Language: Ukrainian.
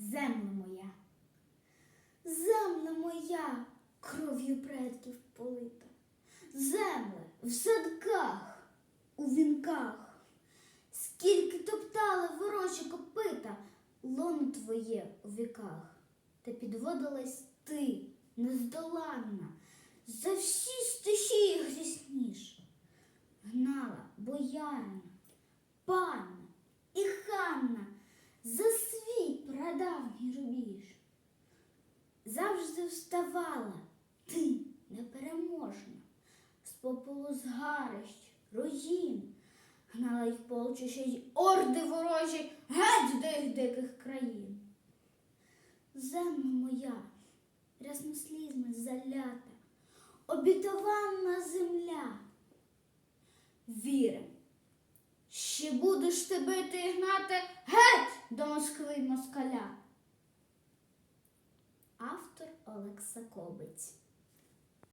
земля моя. Земля моя кров'ю предків полита. Земле в садках, у вінках. Скільки топтали ворожі копита, лоно твоє у віках, та підводилась ти, нездоланна, за всі стихії грізніш. Гнала боярина, пана рубіж. Завжди вставала ти непереможна, з попелу згарищ, руїн, гнала їх полчища й орди ворожі геть з тих диких країн. Земля моя, ряснослізьми залята, обітована земля. Вірим, ще будеш ти гнати геть до Москви й москаля. Олекса Кобець